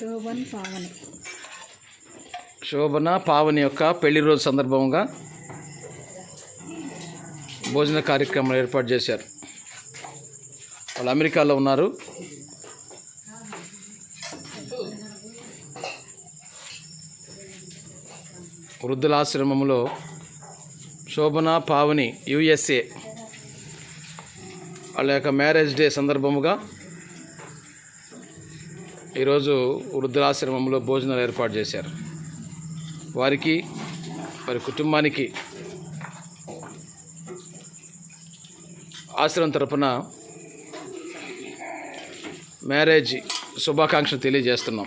శోభన్ పావని. శోభన పావని యొక్క పెళ్ళి రోజు సందర్భంగా భోజన కార్యక్రమం ఏర్పాటు చేశారు. వాళ్ళు అమెరికాలో ఉన్నారు. వృద్ధుల ఆశ్రమంలో శోభన పావని యుఎస్ఏ. వాళ్ళ యొక్క మ్యారేజ్ డే సందర్భముగా ఈరోజు వృద్ధులాశ్రమంలో భోజనాలు ఏర్పాటు చేశారు. వారికి వారి కుటుంబానికి ఆశ్రమం తరపున మ్యారేజ్ శుభాకాంక్షలు తెలియజేస్తున్నాం.